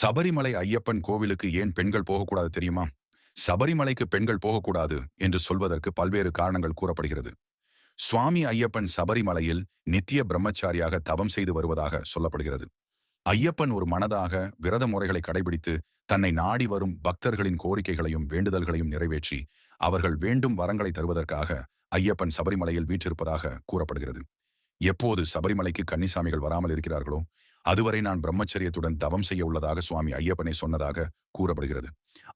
சபரிமலை ஐயப்பன் கோவிலுக்கு ஏன் பெண்கள் போகக்கூடாது தெரியுமா? சபரிமலைக்கு பெண்கள் போகக்கூடாது என்று சொல்வதற்கு பல்வேறு காரணங்கள் கூறப்படுகிறது. சுவாமி ஐயப்பன் சபரிமலையில் நித்திய பிரம்மச்சாரியாக தவம் செய்து வருவதாக சொல்லப்படுகிறது. ஐயப்பன் ஒரு மனதாக விரத முறைகளை கடைபிடித்து தன்னை நாடி வரும் பக்தர்களின் கோரிக்கைகளையும் வேண்டுதல்களையும் நிறைவேற்றி அவர்கள் வேண்டும் வரங்களை தருவதற்காக ஐயப்பன் சபரிமலையில் வீற்றிருப்பதாக கூறப்படுகிறது. எப்போது சபரிமலைக்கு கன்னிசாமிகள் வராமல் இருக்கிறார்களோ அதுவரை நான் பிரம்மச்சரியத்துடன் தவம் செய்ய உள்ளதாக சுவாமி ஐயப்பனை சொன்னதாக கூறப்படுகிறது.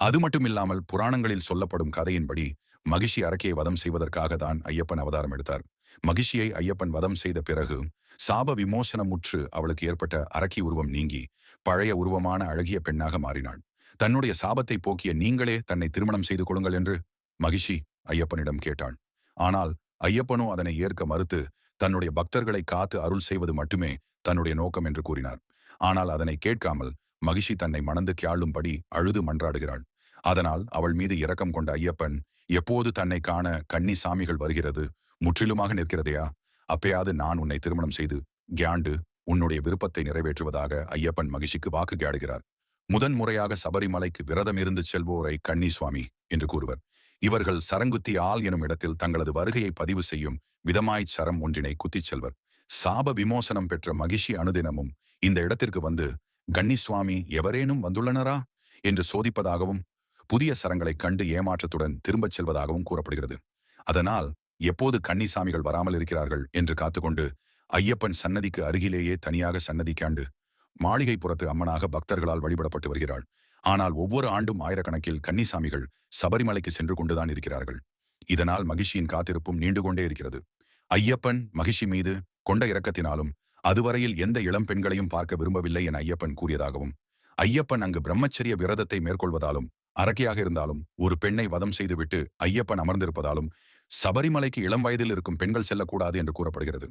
அது மட்டுமில்லாமல் புராணங்களில் சொல்லப்படும் கதையின்படி மகிஷி அரக்கையை வதம் செய்வதற்காக தான் ஐயப்பன் அவதாரம் எடுத்தார். மகிஷியை ஐயப்பன் வதம் செய்த பிறகு சாப விமோசனமுற்று அவளுக்கு ஏற்பட்ட அரக்கி உருவம் நீங்கி பழைய உருவமான அழகிய பெண்ணாக மாறினாள். தன்னுடைய சாபத்தை போக்கிய நீங்களே தன்னை திருமணம் செய்து கொள்ளுங்கள் என்று மகிஷி ஐயப்பனிடம் கேட்டாள். ஆனால் ஐயப்பனோ அதனை ஏற்க மறுத்து தன்னுடைய பக்தர்களை காத்து அருள் செய்வது மட்டுமே தன்னுடைய நோக்கம் என்று கூறினார். ஆனால் அதனை கேட்காமல் மகிஷி தன்னை மணந்து கியாளும்படி அழுது மன்றாடுகிறாள். அதனால் அவள் மீது இரக்கம் கொண்ட ஐயப்பன் எப்போது தன்னை காண கன்னி சாமிகள் வருகிறது? முற்றிலுமாக நிற்கிறதையா? அப்பயாவது நான் உன்னை திருமணம் செய்து கியாண்டு உன்னுடைய விருப்பத்தை நிறைவேற்றுவதாக ஐயப்பன் மகிஷிக்கு வாக்கு கேடுகிறார். முதன் முறையாக சபரிமலைக்கு விரதம் இருந்து செல்வோரை கன்னி சுவாமி என்று கூறுவர். இவர்கள் சரங்குத்தி ஆல் எனும் இடத்தில் தங்களது வருகையை பதிவு செய்யும் விதமாய்ச் சரம் ஒன்றினை குத்திச் செல்வர். சாப விமோசனம் பெற்ற மகிஷி அனுதினமும் இந்த இடத்திற்கு வந்து கன்னி சுவாமி எவரேனும் வந்துள்ளனரா? என்று சோதிப்பதாகவும் புதிய சரங்களைக் கண்டு ஏமாற்றத்துடன் திரும்பச் செல்வதாகவும் கூறப்படுகிறது. அதனால் எப்போது கன்னிசாமிகள் வராமல் இருக்கிறார்கள் என்று காத்துக்கொண்டு ஐயப்பன் சன்னதிக்கு அருகிலேயே தனியாக சன்னதிக்காண்டு மாளிகை புறத்து அம்மனாக பக்தர்களால் வழிபடப்பட்டு வருகிறாள். ஆனால் ஒவ்வொரு ஆண்டும் ஆயிரக்கணக்கில் கன்னிசாமிகள் சபரிமலைக்கு சென்று கொண்டுதான் இருக்கிறார்கள். இதனால் மகிழ்ச்சியின் காத்திருப்பும் நீண்டு கொண்டே இருக்கிறது. ஐயப்பன் மகிழ்ச்சி மீது கொண்ட இரக்கத்தினாலும் அதுவரையில் எந்த இளம் பெண்களையும் பார்க்க விரும்பவில்லை என ஐயப்பன் கூறியதாகவும் ஐயப்பன் அங்கு பிரம்மச்சரிய விரதத்தை மேற்கொள்வதாலும் அரக்கையாக இருந்தாலும் ஒரு பெண்ணை வதம் செய்துவிட்டு ஐயப்பன் அமர்ந்திருப்பதாலும் சபரிமலைக்கு இளம் வயதில் இருக்கும் பெண்கள் செல்லக்கூடாது என்று கூறப்படுகிறது.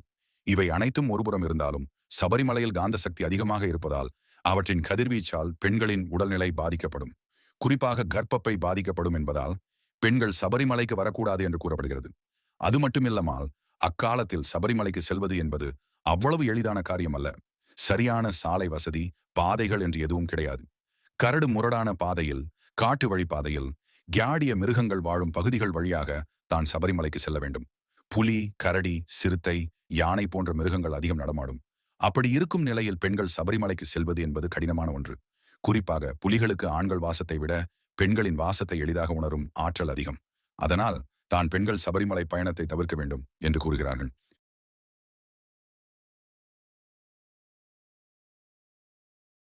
இவை அனைத்தும் ஒருபுறம் இருந்தாலும் சபரிமலையில் காந்த சக்தி அதிகமாக இருப்பதால் அவற்றின் கதிர்வீச்சால் பெண்களின் உடல்நிலை பாதிக்கப்படும். குறிப்பாக கர்ப்பப்பை பாதிக்கப்படும் என்பதால் பெண்கள் சபரிமலைக்கு வரக்கூடாது என்று கூறப்படுகிறது. அது மட்டுமில்லாமல் அக்காலத்தில் சபரிமலைக்கு செல்வது என்பது அவ்வளவு எளிதான காரியம் அல்ல. சரியான சாலை வசதி பாதைகள் என்று எதுவும் கிடையாது. கரடு முரடான பாதையில் காட்டு வழி பாதையில் கியாடிய மிருகங்கள் வாழும் பகுதிகள் வழியாக தான் சபரிமலைக்கு செல்ல வேண்டும். புலி கரடி சிறுத்தை யானை போன்ற மிருகங்கள் அதிகம் நடமாடும். அப்படி இருக்கும் நிலையில் பெண்கள் சபரிமலைக்கு செல்வது என்பது கடினமான ஒன்று. குறிப்பாக புலிகளுக்கு ஆண்கள் வாசத்தை விட பெண்களின் வாசத்தை எளிதாக உணரும் ஆற்றல் அதிகம். அதனால் தான் பெண்கள் சபரிமலை பயணத்தை தவிர்க்க வேண்டும் என்று கூறுகிறார்கள்.